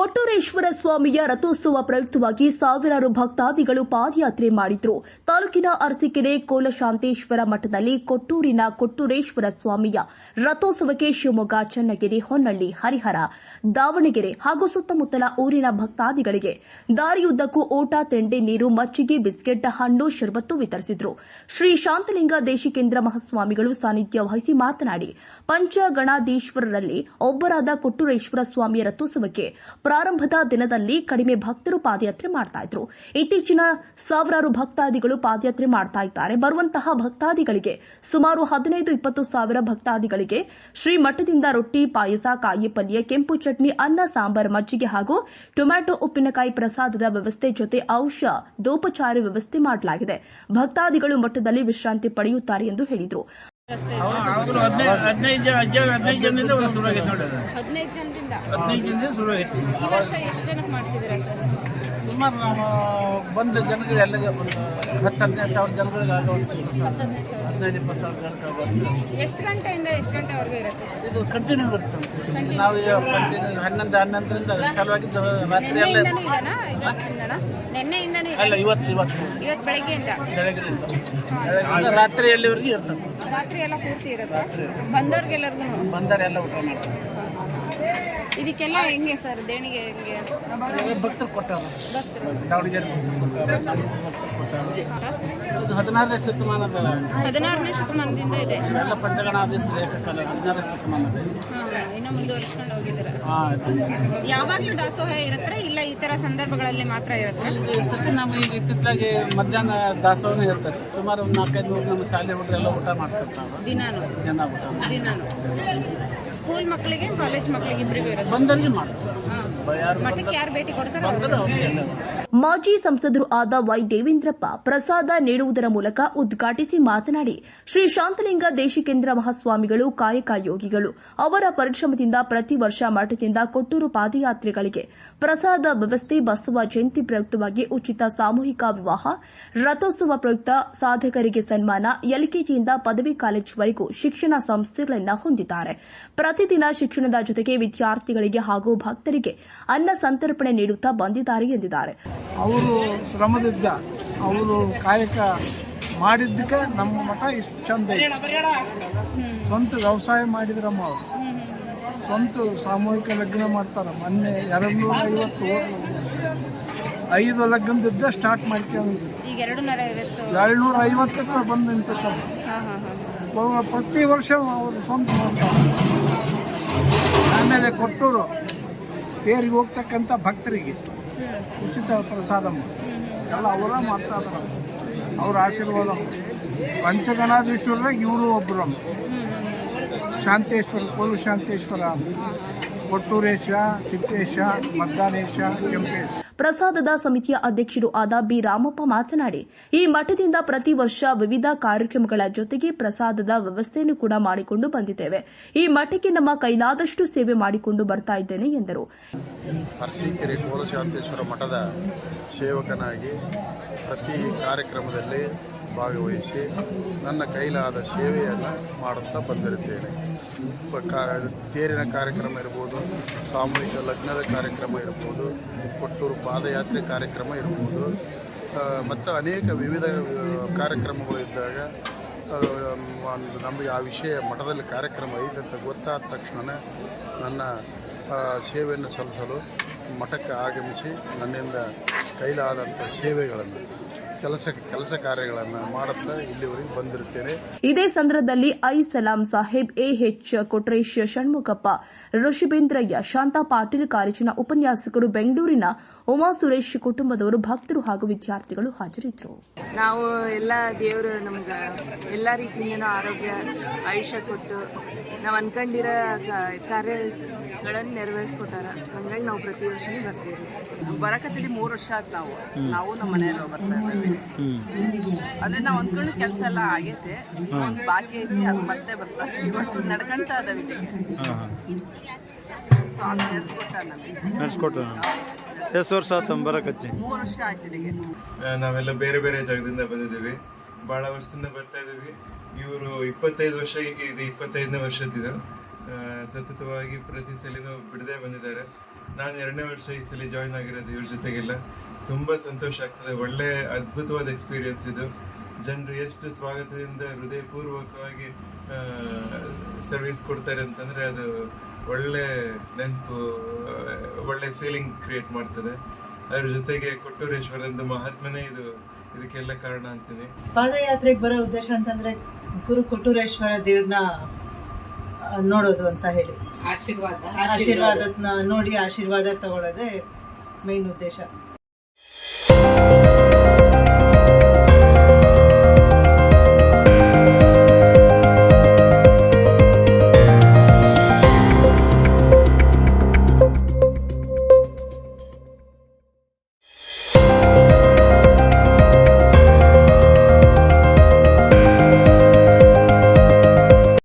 ಕೊಟ್ಟೂರೇಶ್ವರ ಸ್ವಾಮಿಯ ರಥೋತ್ಸವ ಪ್ರಯುಕ್ತವಾಗಿ ಸಾವಿರಾರು ಭಕ್ತಾದಿಗಳು ಪಾದಯಾತ್ರೆ ಮಾಡಿದ್ರು. ತಾಲೂಕಿನ ಅರಸಿಕೆರೆ ಕೋಲಶಾಂತೇಶ್ವರ ಮಠದಲ್ಲಿ ಕೊಟ್ಟೂರಿನ ಕೊಟ್ಟೂರೇಶ್ವರ ಸ್ವಾಮಿಯ ರಥೋತ್ಸವಕ್ಕೆ ಶಿವಮೊಗ್ಗ, ಚನ್ನಗಿರಿ, ಹೊನ್ನಳ್ಳಿ, ಹರಿಹರ, ದಾವಣಗೆರೆ ಹಾಗೂ ಸುತ್ತಮುತ್ತಲ ಊರಿನ ಭಕ್ತಾದಿಗಳಿಗೆ ದಾರಿಯುದ್ದಕ್ಕೂ ಓಟ, ತೆಂಡೆ ನೀರು, ಮಜ್ಜಿಗೆ, ಬಿಸ್ಕೆಟ್, ಹಣ್ಣು, ಶರಬತ್ತು ವಿತರಿಸಿದ್ರು. ಶ್ರೀ ಶಾಂತಲಿಂಗ ದೇಶಿಕೇಂದ್ರ ಮಹಾಸ್ವಾಮಿಗಳು ಸಾನ್ನಿಧ್ಯ ವಹಿಸಿ ಮಾತನಾಡಿ, ಪಂಚಗಣಾಧೀಶ್ವರರಲ್ಲಿ ಒಬ್ಬರಾದ ಕೊಟ್ಟೂರೇಶ್ವರ ಸ್ವಾಮಿಯ ರಥೋತ್ಸವಕ್ಕೆ ಪ್ರಾರಂಭದ ದಿನದಲ್ಲಿ ಕಡಿಮೆ ಭಕ್ತರು ಪಾದಯಾತ್ರೆ ಮಾಡ್ತಾ ಇದ್ರು. ಇತ್ತೀಚಿನ ಸಾವಿರಾರು ಭಕ್ತಾದಿಗಳು ಪಾದಯಾತ್ರೆ ಮಾಡ್ತಾ ಇದ್ದಾರೆ. ಬರುವಂತಹ ಭಕ್ತಾದಿಗಳಿಗೆ ಸುಮಾರು ಹದಿನೈದು ಇಪ್ಪತ್ತು ಸಾವಿರ ಭಕ್ತಾದಿಗಳಿಗೆ ಶ್ರೀ ಮಠದಿಂದ ರೊಟ್ಟಿ, ಪಾಯಸ, ಕಾಯಿ ಪಲ್ಯ, ಕೆಂಪು ಚಟ್ನಿ, ಅನ್ನ, ಸಾಂಬಾರ್, ಮಜ್ಜಿಗೆ ಹಾಗೂ ಟೊಮ್ಯಾಟೊ, ಉಪ್ಪಿನಕಾಯಿ ಪ್ರಸಾದದ ವ್ಯವಸ್ಥೆ ಜೊತೆ ಔಷಧ ದೋಪಚಾರ ವ್ಯವಸ್ಥೆ ಮಾಡಲಾಗಿದೆ. ಭಕ್ತಾದಿಗಳು ಮಠದಲ್ಲಿ ವಿಶ್ರಾಂತಿ ಪಡೆಯುತ್ತಾರೆ ಎಂದು ಹೇಳಿದರು. ಹದಿನೈದು ಹದಿನೈದು ಜನ ಹದಿನೈದು ಜನದಿಂದ ಶುರು ಶುರುವಾಗೈತೆ ನೋಡಿ ಅದು. ಹದಿನೈದು ಜನದಿಂದ. ಹದಿನೈದು ಜನದಿಂದ ಶುರುವಾಗೈತೆ. ಈ ವರ್ಷ ಎಷ್ಟು ಜನಕ್ಕೆ ಮಾಡ್ಸಿದ್ದೀರಾ ಸರ್? ಸುಮಾರು ನಾವು ಬಂದ ಜನರಿಗೆ ಎಲ್ಲ ಒಂದು ಹತ್ತು ಹದಿನೈದು ಸಾವಿರ ಜನಗಳಿಗೆ ಆಗುವಷ್ಟು ಹದಿನೈದು ಇಪ್ಪತ್ತು ಸಾವಿರ ಬರ್ತದೆ ಎಷ್ಟು ಗಂಟೆಯಿಂದ ಎಷ್ಟು ಗಂಟೆವರೆಗೂ ಇರುತ್ತೆ? ಇದು ಕಂಟಿನ್ಯೂ ಬರುತ್ತೆ. ನಾವು ಕಂಟಿನ್ಯೂ ಹನ್ನೊಂದು ಹನ್ನೊಂದರಿಂದ ಚಾಲುವಾಗಿದ್ದು ರಾತ್ರಿ ಎಲ್ಲ ನಿನ್ನೆಯಿಂದನೂ ಇದೆನಾ? ಇವತ್ತಿಂದನಾ? ನಿನ್ನೆಯಿಂದನೂ ಇದೆ ಅಲ್ಲ ಇವತ್ತು ಇವತ್ತು. ಇವತ್ತು ಬೆಳಗ್ಗೆಯಿಂದ? ಬೆಳಗ್ಗೆಯಿಂದ. ಬೆಳಗ್ಗೆಯಿಂದ ರಾತ್ರಿ ಎಲ್ಲಿವರೆಗೂ ಇರ್ತದೆ ರಾತ್ರಿ ಎಲ್ಲ ಪೂರ್ತಿ ಇರುತ್ತೆ? ಬಂದವ್ರಿಗೆಲ್ಲರಿಗೂ ಬಂದವರೆಲ್ಲ ಊಟ ಮಾಡ್ತಾರೆ. ಇದಕ್ಕೆಲ್ಲ ಹೆಂಗೆ ಸರ್ ದೇಣಿಗೆ ಹೆಂಗೆ? ಭಕ್ತರು ಕೊಟ್ಟಾರ. ದಾವಣಗೆರೆ ಇದು ಹದಿನಾರನೇ ಶತಮಾನದ ಹದಿನಾರನೇ ಶತಮಾನದಿಂದ ಇದೆ. ಪಂಚಗಣ ಪಂಚಗಣಾಧೀಶರು ಏಕಕಾಲ ಹದಿನಾರನೇ ಶತಮಾನದ. ಇನ್ನೂ ಮುಂದುವರಿಸ್ಕೊಂಡು ಹೋಗಿದ್ದಾರೆ? ಯಾವಾಗಲೂ ದಾಸೋಹ ಇರುತ್ತೆ ಇಲ್ಲ ಈ ಥರ ಸಂದರ್ಭಗಳಲ್ಲಿ ಮಾತ್ರ ಇರುತ್ತೆ? ಇರ್ತೈತಿ ನಮ್ಗೆ ಈಗ ಇತ್ತಿತ್ತಲಾಗಿ ಮಧ್ಯಾಹ್ನ ದಾಸೋಹನೇ ಇರ್ತೈತಿ ಸುಮಾರು ಒಂದು ನಾಲ್ಕೈದು ನೂರು ನಮ್ಮ ಶಾಲೆ ಹುಡುಗರೆಲ್ಲ ಊಟ ಮಾಡ್ತಿರ್ತಾವೆ. ದಿನಾನು. ಊಟ. ಮಾಡ್ತಾರೆ. ದಿನಾನು. ಸ್ಕೂಲ್ ಮಕ್ಕಳಿಗೆ ಕಾಲೇಜ್ ಮಕ್ಕಳಿಗೆ ಮಾಡ್ತಾರೆ. ಮಾಜಿ ಸಂಸದರು ಆದ ವೈ ದೇವೇಂದ್ರಪ್ಪ ಪ್ರಸಾದ ನೀಡುವುದರ ಮೂಲಕ ಉದ್ಘಾಟಿಸಿ ಮಾತನಾಡಿ ಶ್ರೀ ಶಾಂತಲಿಂಗ ದೇಶಿಕೇಂದ್ರ ಮಹಾಸ್ವಾಮಿಗಳು ಕಾಯಕ ಯೋಗಿಗಳು ಅವರ ಪರಿಶ್ರಮದಿಂದ ಪ್ರತಿ ವರ್ಷ ಮಠದಿಂದ ಕೊಟ್ಟೂರು ಪಾದಯಾತ್ರೆಗಳಿಗೆ ಪ್ರಸಾದ ವ್ಯವಸ್ಥೆ ಬಸವ ಜಯಂತಿ ಪ್ರಯುಕ್ತವಾಗಿ ಉಚಿತ ಸಾಮೂಹಿಕ ವಿವಾಹ ರಥೋತ್ಸವ ಪ್ರಯುಕ್ತ ಸಾಧಕರಿಗೆ ಸನ್ಮಾನ ಎಲ್ಕೆಜಿಯಿಂದ ಪದವಿ ಕಾಲೇಜುವರೆಗೂ ಶಿಕ್ಷಣ ಸಂಸ್ಥೆಗಳನ್ನು ಹೊಂದಿದ್ದಾರೆ. ಪ್ರತಿದಿನ ಶಿಕ್ಷಣದ ಜೊತೆಗೆ ವಿದ್ಯಾರ್ಥಿಗಳಿಗೆ ಹಾಗೂ ಭಕ್ತರಿಗೆ ಅನ್ನ ಸಂತರ್ಪಣೆ ನೀಡುತ್ತಾ ಬಂದಿದ್ದಾರೆ ಎಂದಿದ್ದಾರೆ. ಅವರು ಶ್ರಮದಿದ್ದ ಅವರು ಕಾಯಕ ಮಾಡಿದ್ದಕ್ಕೆ ನಮ್ಮ ಮಠ ಇಷ್ಟು ಚಂದ ಸ್ವಂತ ವ್ಯವಸಾಯ ಮಾಡಿದ್ರಮ್ಮ ಅವರು. ಸ್ವಂತ ಸಾಮೂಹಿಕ ಲಗ್ನ ಮಾಡ್ತಾರೆ. ಮೊನ್ನೆ ಎರಡು ನೂರ ಐವತ್ತು ಐದು ಲಗ್ನದಿದ್ದ ಸ್ಟಾರ್ಟ್ ಮಾಡ್ಕೊಂಡು ಈಗ ಎರಡು ನೂರ ಐವತ್ತು ಏಳ್ನೂರ ಐವತ್ತಕ್ಕೆ ಬಂದು ನಿಂತಿರ್ತಾರೆ ಹಾಂ ಹಾಂ ಹಾಂ. ಪ್ರತಿ ವರ್ಷ ಅವರು ಸ್ವಂತ ಮಾಡ್ತಾರೆ. ಆಮೇಲೆ ಕೊಟ್ಟೂರು ತೇರಿಗೆ ಹೋಗ್ತಕ್ಕಂಥ ಭಕ್ತರಿಗೆ ಉಚಿತ ಪ್ರಸಾದ ಎಲ್ಲ ಅವರ ಮಾಡ್ತಾ ಇದ್ದಾರೆ. ಅವ್ರ ಆಶೀರ್ವಾದ. ಪಂಚಗಣಾಧೀಶ್ವರದಾಗ ಇವರು ಒಬ್ಬರು ಶಾಂತೇಶ್ವರ ಕೋಲು ಶಾಂತೇಶ್ವರ. ಕೊಟ್ಟೂರೇಶ, ತಿಪ್ಪೇಶ, ಮದ್ದಾನೇಶ, ಕೆಂಪೇಶ. ಪ್ರಸಾದದ ಸಮಿತಿಯ ಅಧ್ಯಕ್ಷರು ಆದ ಬಿ ರಾಮಪ್ಪ ಮಾತನಾಡಿ, ಈ ಮಠದಿಂದ ಪ್ರತಿ ವರ್ಷ ವಿವಿಧ ಕಾರ್ಯಕ್ರಮಗಳ ಜೊತೆಗೆ ಪ್ರಸಾದದ ವ್ಯವಸ್ಥೆಯನ್ನು ಕೂಡ ಮಾಡಿಕೊಂಡು ಬಂದಿದ್ದೇವೆ. ಈ ಮಠಕ್ಕೆ ನಮ್ಮ ಕೈಲಾದಷ್ಟು ಸೇವೆ ಮಾಡಿಕೊಂಡು ಬರ್ತಾ ಇದ್ದೇನೆ ಎಂದರು. ಅರಸೀಕೆರೆ ಮಠದ ಸೇವಕನಾಗಿ ಪ್ರತಿ ಕಾರ್ಯಕ್ರಮದಲ್ಲಿ ಭಾಗವಹಿಸಿ ನನ್ನ ಕೈಲಾದ ಸೇವೆಯನ್ನು ಮಾಡುತ್ತಾ ಬಂದಿರುತ್ತೇನೆ. ತೇರಿನ ಕಾರ್ಯಕ್ರಮ ಇರ್ಬೋದು, ಸಾಮೂಹಿಕ ಲಗ್ನದ ಕಾರ್ಯಕ್ರಮ ಇರ್ಬೋದು, ಕೊಟ್ಟೂರು ಪಾದಯಾತ್ರೆ ಕಾರ್ಯಕ್ರಮ ಇರ್ಬೋದು. ಮತ್ತು ಅನೇಕ ವಿವಿಧ ಕಾರ್ಯಕ್ರಮಗಳು ಇದ್ದಾಗ ನಮಗೆ ಆ ವಿಷಯ ಮಠದಲ್ಲಿ ಕಾರ್ಯಕ್ರಮ ಐತೆ ಅಂತ ಗೊತ್ತಾದ ತಕ್ಷಣ ನನ್ನ ಸೇವೆಯನ್ನು ಸಲ್ಲಿಸಲು ಮಠಕ್ಕೆ ಆಗಮಿಸಿ ನನ್ನಿಂದ ಕೈಲಾದಂಥ ಸೇವೆಗಳನ್ನು ಕೆಲಸ ಕೆಲಸ ಕಾರ್ಯಗಳನ್ನು ಮಾಡುತ್ತಾ ಇಲ್ಲಿವರೆಗೆ ಬಂದಿರುತ್ತೇನೆ. ಇದೇ ಸಂದರ್ಭದಲ್ಲಿ I Salam Saheb A H Kotresh Shanmukhappa Rishibendrayya Shanta Patil ಕಾಲೇಜಿನ ಉಪನ್ಯಾಸಕರು ಬೆಂಗಳೂರಿನ ಉಮಾ ಸುರೇಶ್ ಕುಟುಂಬದವರು ಭಕ್ತರು ಹಾಗೂ ವಿದ್ಯಾರ್ಥಿಗಳು ಹಾಜರಿದ್ರು ನಾವು ಎಲ್ಲ ದೇವರು ನಮ್ಗೆ ಎಲ್ಲ ರೀತಿಯಿಂದ ಆರೋಗ್ಯ ಆಯುಷ್ಯ ಕೊಟ್ಟು ನಾವು ಅನ್ಕೊಂಡಿರೋ ಕಾರ್ಯಗಳನ್ನು ನೆರವೇರಿಸ್ಕೊಟ್ಟಾರ. ಹಂಗಾಗಿ ನಾವು ಪ್ರತಿ ವರ್ಷನೂ ಬರ್ತೀವಿ. ಬರಕತ್ತಿದ್ದು ಮೂರು ವರ್ಷ ಆಯ್ತು ನಾವು. ನಾವು ನಮ್ಮ ಮನೆಯವರು ಬರ್ತಾ ಇದ್ದೇವೆ. ಅದೇ ನಾವು ಅಂದ್ಕೊಂಡು ಕೆಲಸ ಎಲ್ಲ ಆಗೈತೆ. ಒಂದು ಬಾಕಿ ಐತಿ ಅದು ಮತ್ತೆ ಬರ್ತಾರೆ ಇವತ್ತು ನಡ್ಕಂತ ಅದಾವ ಸ್ವಾಮಿ ನಡೆಸ್ಕೊಟ್ಟ ನಮಗೆ. ನಡೆಸ್ಕೊಟ್ರು ಎಷ್ಟು ವರ್ಷ ಆಯ್ತು ಬರಕಚ್ಚಿ ಮೂರು ವರ್ಷ ಆಯ್ತು ನಾವೆಲ್ಲ ಬೇರೆ ಬೇರೆ ಜಾಗದಿಂದ ಬಂದಿದ್ದೀವಿ. ಬಹಳ ವರ್ಷದಿಂದ ಬರ್ತಾ ಇದ್ದೀವಿ. ಇವರು ಇಪ್ಪತ್ತೈದು ವರ್ಷ ಈಗ ಇದು ಇಪ್ಪತ್ತೈದನೇ ವರ್ಷದಿದೆ ಸತತವಾಗಿ ಪ್ರತಿ ಸಲಿನೂ ಬಿಡದೆ ಬಂದಿದ್ದಾರೆ. ನಾನು ಎರಡನೇ ವರ್ಷ ಈ ಸಲ ಜಾಯ್ನ್ ಆಗಿರೋದು ಇವ್ರ ಜೊತೆಗೆಲ್ಲ. ತುಂಬ ಸಂತೋಷ ಆಗ್ತದೆ. ಒಳ್ಳೆ ಅದ್ಭುತವಾದ ಎಕ್ಸ್ಪೀರಿಯನ್ಸ್ ಇದು. ಜನರು ಎಷ್ಟು ಸ್ವಾಗತದಿಂದ ಹೃದಯಪೂರ್ವಕವಾಗಿ ಸರ್ವಿಸ್ ಕೊಡ್ತಾರೆ ಅಂತಂದರೆ ಅದು ಒಳ್ಳೆ ನೆನಪು, ಒಳ್ಳೆ ಫೀಲಿಂಗ್ ಕ್ರಿಯೇಟ್ ಮಾಡ್ತದೆ. ಅದ್ರ ಜೊತೆಗೆ ಕೊಟ್ಟೂರೇಶ್ವರಂದು ಮಹಾತ್ಮನೇ ಇದು, ಇದಕ್ಕೆಲ್ಲ ಕಾರಣ ಅಂತೀನಿ. ಪಾದಯಾತ್ರೆಗೆ ಬರೋ ಉದ್ದೇಶ ಅಂತಂದ್ರೆ ಗುರು ಕೊಟ್ಟೂರೇಶ್ವರ ದೇವ್ರನ್ನ ನೋಡೋದು ಅಂತ ಹೇಳಿ. ಆಶೀರ್ವಾದ ಆಶೀರ್ವಾದ. ನೋಡಿ ಆಶೀರ್ವಾದ ತಗೊಳ್ಳೋದೇ ಮೇನ್ ಉದ್ದೇಶ.